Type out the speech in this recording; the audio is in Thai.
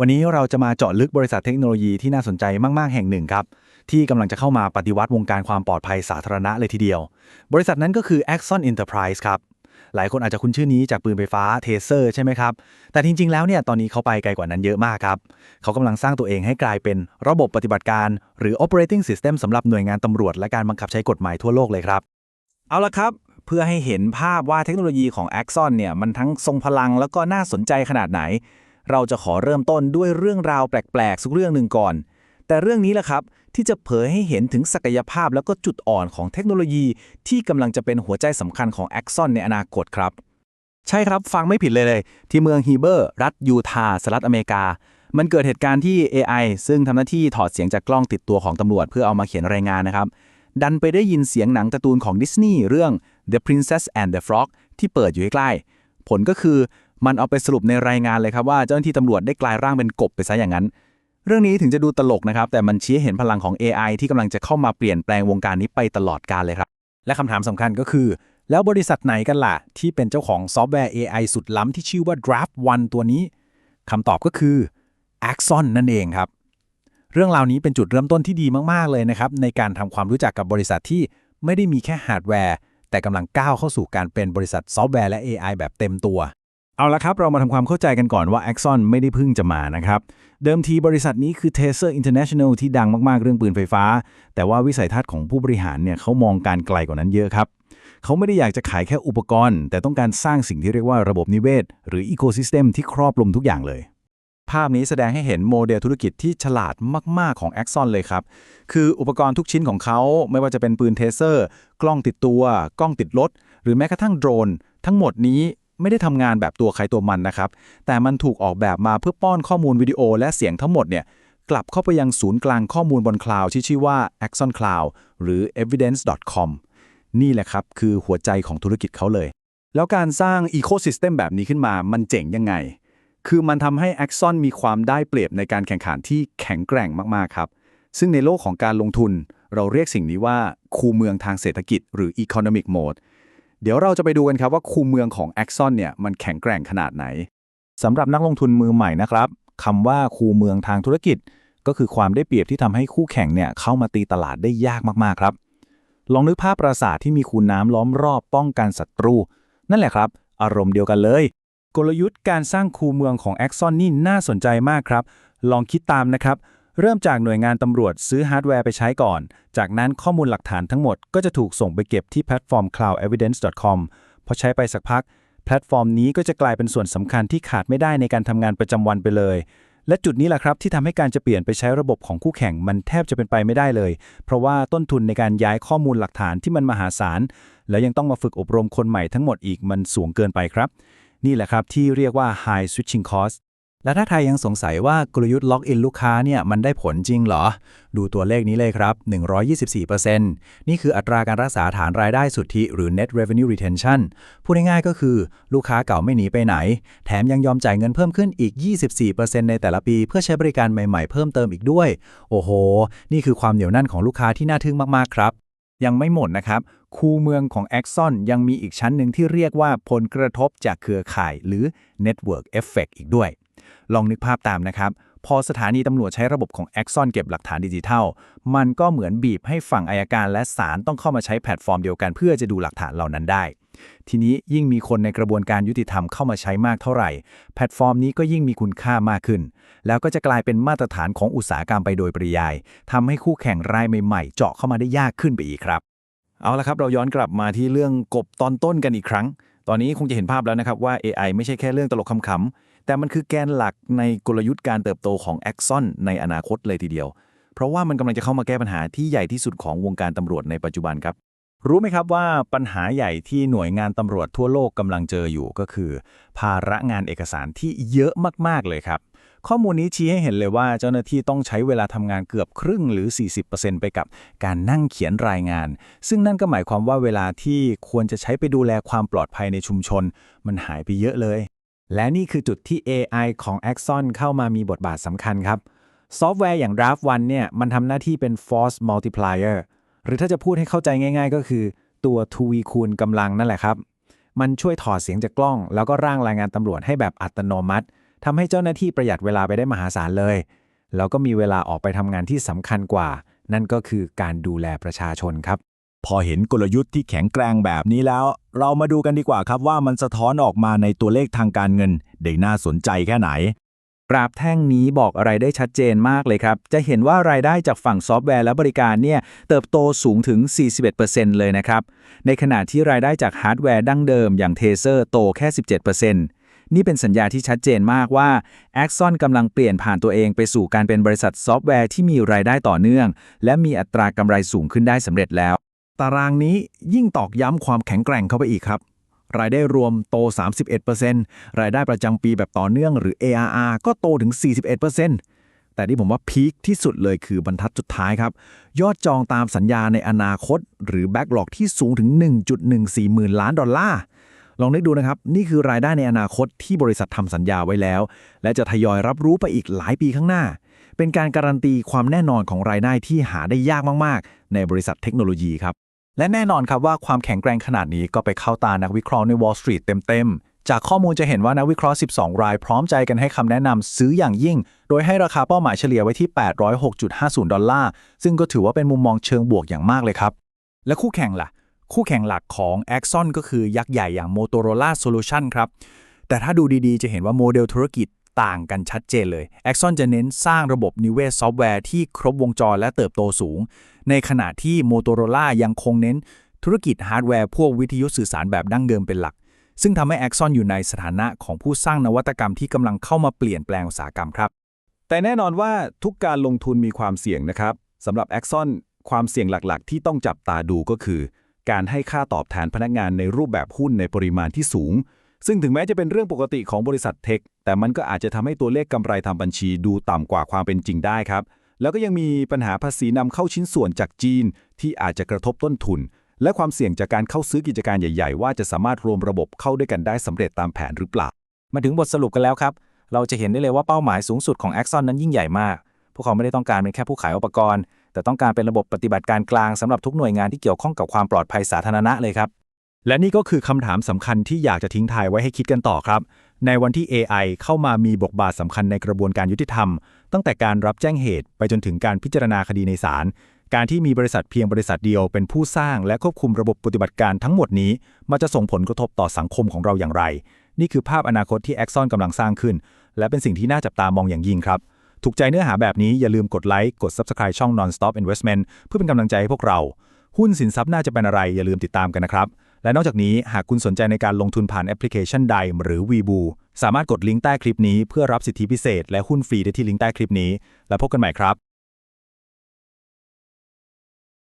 วันนี้เราจะมาเจาะลึกบริษัทเทคโนโลยีที่น่าสนใจมาก ๆ แห่งหนึ่งครับ ที่กำลังจะเข้ามาปฏิวัติวงการความปลอดภัยสาธารณะเลยทีเดียว บริษัทนั้นก็คือ Axon Enterprise ครับ หลายคนอาจจะคุ้นชื่อนี้จากปืนไฟฟ้าเทเซอร์ใช่ไหมครับ แต่จริง ๆ แล้วเนี่ยตอนนี้เขาไปไกลกว่านั้นเยอะมากครับ เขากำลังสร้างตัวเองให้กลายเป็นระบบปฏิบัติการ หรือ operating system สำหรับหน่วยงานตำรวจ และการบังคับใช้กฎหมายทั่วโลกเลยครับ เอาละครับ เพื่อให้เห็นภาพว่าเทคโนโลยีของ Axon เนี่ยมันทั้งทรงพลังแล้วก็น่าสนใจขนาดไหน เราจะขอเริ่มต้นด้วยเรื่องราวแปลกๆ สักเรื่องหนึ่งก่อน แต่เรื่องนี้แหละครับ ที่จะเผยให้เห็นถึงศักยภาพแล้วก็จุดอ่อนของเทคโนโลยี ที่กำลังจะเป็นหัวใจสำคัญของ Axon ในอนาคตครับ ใช่ครับฟังไม่ผิดเลยเลย ที่เมืองฮีเบอร์ รัฐยูทาห์สหรัฐอเมริกา มันเกิดเหตุการณ์ที่ AI ซึ่งทำหน้าที่ถอดเสียงจากกล้องติดตัวของตำรวจเพื่อเอามาเขียนรายงานนะครับดันไปได้ยินเสียงหนังการ์ตูนของดิสนีย์เรื่อง The Princess and the Frog ที่เปิดอยู่ใกล้ๆผลก็คือ มันเอาไปสรุปในรายงานเลยครับว่าเจ้าหน้าที่ตำรวจได้กลายร่างเป็นกบไปซะอย่างนั้น เรื่องนี้ถึงจะดูตลกนะครับ แต่มันชี้ให้เห็นพลังของ AI ที่กำลังจะเข้ามาเปลี่ยนแปลงวงการนี้ไปตลอดกาลเลยครับ และคำถามสำคัญก็คือ แล้วบริษัทไหนกันล่ะ ที่เป็นเจ้าของซอฟต์แวร์ AI สุดล้ำที่ชื่อว่า Draft One ตัวนี้คำตอบก็คือ Axon นั่นเองครับ เรื่องราวนี้เป็นจุดเริ่มต้นที่ดีมากๆเลยนะครับในการทำความรู้จักกับบริษัทที่ไม่ได้มีแค่ฮาร์ดแวร์แต่กำลังก้าวเข้าสู่การเป็นบริษัทซอฟต์แวร์และ AI แบบเต็มตัว เอาละครับเรามาทำความเข้าใจกันก่อนว่า Axon ไม่ได้เพิ่งจะมานะครับ เดิมทีบริษัทนี้คือ Taser International ที่ดังมาก ๆ เรื่องปืนไฟฟ้า แต่ว่าวิสัยทัศน์ของผู้บริหารเนี่ยเขามองการไกลกว่านั้นเยอะครับ เขาไม่ได้อยากจะขายแค่อุปกรณ์ แต่ต้องการสร้างสิ่งที่เรียกว่าระบบนิเวศ หรืออีโคซิสเต็มที่ครอบคลุมทุกอย่างเลย ภาพนี้แสดงให้เห็นโมเดลธุรกิจที่ฉลาดมาก ๆ ของ Axon เลยครับ คืออุปกรณ์ทุกชิ้นของเขาไม่ว่าจะเป็นปืนเทเซอร์ กล้องติดตัว กล้องติดรถ หรือแม้กระทั่งโดรน ทั้งหมดนี้ ไม่ได้ทำงานแบบตัวใครตัวมันนะครับ แต่มันถูกออกแบบมาเพื่อป้อนข้อมูลวิดีโอและเสียงทั้งหมดเนี่ยกลับเข้าไปยังศูนย์กลางข้อมูลบนคลาวด์ที่ชื่อว่า Axon Cloud หรือ evidence.com นี่แหละครับ คือหัวใจของธุรกิจเขาเลย แล้วการสร้าง Ecosystem แบบนี้ขึ้นมามันเจ๋งยังไง คือมันทำให้ Axon มีความได้เปรียบในการแข่งขันที่แข็งแกร่งมากๆครับ ซึ่งในโลกของการลงทุน เราเรียกสิ่งนี้ว่า คูเมืองทางเศรษฐกิจ หรือ Economic Mode เดี๋ยวเราจะไปดูกันครับว่าคูเมืองของ Axon เนี่ยมันแข็งแกร่งขนาดไหนสำหรับนักลงทุนมือใหม่นะครับคำว่าคูเมืองทางธุรกิจ ก็คือความได้เปรียบที่ทำให้คู่แข่งเนี่ยเข้ามาตีตลาดได้ยากมากๆครับ ลองนึกภาพปราสาทที่มีคูน้ำล้อมรอบป้องกันศัตรู นั่นแหละครับ อารมณ์เดียวกันเลย กลยุทธ์การสร้างคูเมืองของ Axon นี่น่าสนใจมากครับ ลองคิดตามนะครับ เริ่มจากหน่วยงานตำรวจซื้อฮาร์ดแวร์ไปใช้ก่อน จากนั้นข้อมูลหลักฐานทั้งหมดก็จะถูกส่งไปเก็บที่แพลตฟอร์ม cloudevidence.com พอใช้ไปสักพัก แพลตฟอร์มนี้ก็จะกลายเป็นส่วนสำคัญที่ขาดไม่ได้ในการทำงานประจำวันไปเลย และจุดนี้แหละครับที่ทำให้การจะเปลี่ยนไปใช้ระบบของคู่แข่งมันแทบจะเป็นไปไม่ได้เลย เพราะว่าต้นทุนในการย้ายข้อมูลหลักฐานที่มันมหาศาล แล้วยังต้องมาฝึกอบรมคนใหม่ทั้งหมดอีกมันสูงเกินไปครับ นี่แหละครับที่เรียกว่า high switching cost และถ้าใครยังสงสัยว่ากลยุทธ์ล็อกอินลูกค้าเนี่ยมันได้ผลจริงเหรอ ดูตัวเลขนี้เลยครับ 124%นี่คืออัตราการรักษาฐานรายได้สุทธิ หรือ net revenue retention พูดง่ายๆก็คือลูกค้าเก่าไม่หนีไปไหน แถมยังยอมจ่ายเงินเพิ่มขึ้นอีก 24%ในแต่ละปี เพื่อใช้บริการใหม่ๆเพิ่มเติมอีกด้วย โอ้โห นี่คือความเหนียวแน่นของลูกค้าที่น่าทึ่งมากๆครับยังไม่หมดนะครับ คูเมืองของ Axon ยังมีอีกชั้นหนึ่งที่เรียกว่าผลกระทบจากเครือข่ายหรือ Network Effect อีกด้วย ลองนึกภาพตามนะครับ พอสถานีตำรวจใช้ระบบของ Axon เก็บหลักฐานดิจิทัล มันก็เหมือนบีบให้ฝั่งอายการและศาลต้องเข้ามาใช้แพลตฟอร์มเดียวกันเพื่อจะดูหลักฐานเหล่านั้นได้ ทีนี้ยิ่งมีคนในกระบวนการยุติธรรมเข้ามาใช้มากเท่าไหร่ แพลตฟอร์มนี้ก็ยิ่งมีคุณค่ามากขึ้น แล้วก็จะกลายเป็นมาตรฐานของอุตสาหกรรมไปโดยปริยายทำให้คู่แข่งรายใหม่ๆ เจาะเข้ามาได้ยากขึ้นไปอีกครับ เอาละครับเราย้อนกลับมาที่เรื่องกบตอนต้นกันอีกครั้ง ตอนนี้คงจะเห็นภาพแล้วนะครับว่า AI ไม่ใช่แค่เรื่องตลกขำๆ แต่มันคือแกนหลักในกลยุทธ์การเติบโตของ Axon ในอนาคตเลยทีเดียว เพราะว่ามันกำลังจะเข้ามาแก้ปัญหาที่ใหญ่ที่สุดของวงการตำรวจในปัจจุบันครับ รู้ไหมครับว่าปัญหาใหญ่ที่หน่วยงานตำรวจทั่วโลกกำลังเจออยู่ก็คือ ภาระงานเอกสารที่เยอะมากๆเลยครับข้อมูลนี้ชี้ให้เห็นเลยว่าเจ้าหน้าที่ต้องใช้เวลาทำงานเกือบครึ่งหรือ 40%ไปกับการนั่งเขียนรายงาน ซึ่งนั่นก็หมายความว่าเวลาที่ควรจะใช้ไปดูแลความปลอดภัยในชุมชน มันหายไปเยอะเลย และนี่คือจุดที่ AI ของ Axon เข้ามามีบทบาทสำคัญครับ ซอฟต์แวร์อย่าง Draft One เนี่ยมันทำหน้าที่เป็น Force Multiplier หรือถ้าจะพูดให้เข้าใจง่าย ๆ ก็คือตัวทวีคูณกำลังนั่นแหละครับ มันช่วยถอดเสียงจากกล้อง แล้วก็ร่างรายงานตำรวจให้แบบอัตโนมัติทำให้เจ้าหน้าที่ประหยัดเวลาไปได้มหาศาลเลย แล้วก็มีเวลาออกไปทำงานที่สำคัญกว่า นั่นก็คือการดูแลประชาชนครับ พอเห็นกลยุทธ์ที่แข็งแกร่งแบบนี้แล้ว เรามาดูกันดีกว่าครับว่ามันสะท้อนออกมาในตัวเลขทางการเงิน ได้น่าสนใจแค่ไหน กราฟแท่งนี้บอกอะไรได้ชัดเจนมากเลยครับ จะเห็นว่ารายได้จากฝั่งซอฟต์แวร์และบริการเนี่ย เติบโตสูงถึง 41%เลยนะครับ ในขณะที่รายได้จากฮาร์ดแวร์ดั้งเดิมอย่างเทเซอร์โตแค่ 17%นี่เป็นสัญญาที่ชัดเจนมากว่า Axon กำลังเปลี่ยนผ่านตัวเองไปสู่การเป็นบริษัทซอฟต์แวร์ที่มีรายได้ต่อเนื่อง และมีอัตรากำไรสูงขึ้นได้สำเร็จแล้ว ตารางนี้ยิ่งตอกย้ำความแข็งแกร่งเข้าไปอีกครับ รายได้รวมโต 31%รายได้ประจำปีแบบต่อเนื่องหรือ ARR ก็โตถึง 41%แต่ที่ผมว่าพีคที่สุดเลยคือบรรทัดสุดท้ายครับ ยอดจองตามสัญญาในอนาคต หรือ Backlog ที่สูงถึง 1.14หมื่นล้านดอลลาร์ลองนึกดูนะครับ นี่คือรายได้ในอนาคตที่บริษัททำสัญญาไว้แล้ว และจะทยอยรับรู้ไปอีกหลายปีข้างหน้า เป็นการการันตีความแน่นอนของรายได้ที่หาได้ยากมาก ๆ ในบริษัทเทคโนโลยีครับ และแน่นอนครับว่าความแข็งแกร่งขนาดนี้ก็ไปเข้าตานักวิเคราะห์ใน Wall Street เต็มๆ จากข้อมูลจะเห็นว่านักวิเคราะห์ 12 รายพร้อมใจกันให้คำแนะนำซื้ออย่างยิ่ง โดยให้ราคาเป้าหมายเฉลี่ยไว้ที่ 806.50 ดอลลาร์ ซึ่งก็ถือว่าเป็นมุมมองเชิงบวกอย่างมากเลยครับ และคู่แข่งล่ะ คู่แข่งหลักของ Axon ก็คือยักษ์ใหญ่อย่าง Motorola Solution ครับ แต่ถ้าดูดีๆ จะเห็นว่าโมเดลธุรกิจต่างกันชัดเจนเลย Axon จะเน้นสร้างระบบนิเวศซอฟต์แวร์ที่ครบวงจรและเติบโตสูง ในขณะที่ Motorola ยังคงเน้นธุรกิจฮาร์ดแวร์พวกวิทยุสื่อสารแบบดั้งเดิมเป็นหลัก ซึ่งทำให้ Axon อยู่ในสถานะของผู้สร้างนวัตกรรมที่กำลังเข้ามาเปลี่ยนแปลงอุตสาหกรรมครับ แต่แน่นอนว่าทุกการลงทุนมีความเสี่ยงนะครับสำหรับ Axon ความเสี่ยงหลักๆ ที่ต้องจับตาดูก็คือ การให้ค่าตอบแทนพนักงานในรูปแบบหุ้นในปริมาณที่สูง ซึ่งถึงแม้จะเป็นเรื่องปกติของบริษัทเทค แต่มันก็อาจจะทำให้ตัวเลขกำไรทางบัญชีดูต่ำกว่าความเป็นจริงได้ครับ แล้วก็ยังมีปัญหาภาษีนำเข้าชิ้นส่วนจากจีน ที่อาจจะกระทบต้นทุน และความเสี่ยงจากการเข้าซื้อกิจการใหญ่ ๆ ว่าจะสามารถรวมระบบเข้าด้วยกันได้สำเร็จตามแผนหรือเปล่า มาถึงบทสรุปกันแล้วครับ เราจะเห็นได้เลยว่าเป้าหมายสูงสุดของ Axon นั้นยิ่งใหญ่มาก พวกเขาไม่ได้ต้องการเป็นแค่ผู้ขายอุปกรณ์ แต่ต้องการเป็นระบบปฏิบัติการกลางสำหรับทุกหน่วยงานที่เกี่ยวข้องกับความปลอดภัยสาธารณะเลยครับและนี่ก็คือคำถามสำคัญที่อยากจะทิ้งท้ายไว้ให้คิดกันต่อครับ ในวันที่ AI เข้ามามีบทบาทสำคัญในกระบวนการยุติธรรม ตั้งแต่การรับแจ้งเหตุไปจนถึงการพิจารณาคดีในศาลการที่มีบริษัทเพียงบริษัทเดียวเป็นผู้สร้างและควบคุมระบบปฏิบัติการทั้งหมดนี้ มันจะส่งผลกระทบต่อสังคมของเราอย่างไร นี่คือภาพอนาคตที่ Axon กำลังสร้างขึ้น และเป็นสิ่งที่น่าจับตามองอย่างยิ่งครับ ถูกใจเนื้อหาแบบนี้อย่าลืมกดไลค์กด Subscribe ช่อง Non-Stop Investment เพื่อเป็นกำลังใจให้พวกเรา หุ้นสินทรัพย์น่าจะเป็นอะไรอย่าลืมติดตามกันนะครับ และนอกจากนี้หากคุณสนใจในการลงทุนผ่านแอปพลิเคชันใดหรือ Webu สามารถกดลิงก์ใต้คลิปนี้เพื่อรับสิทธิพิเศษ และหุ้นฟรีได้ที่ลิงก์ใต้คลิปนี้ แล้วพบกันใหม่ครับ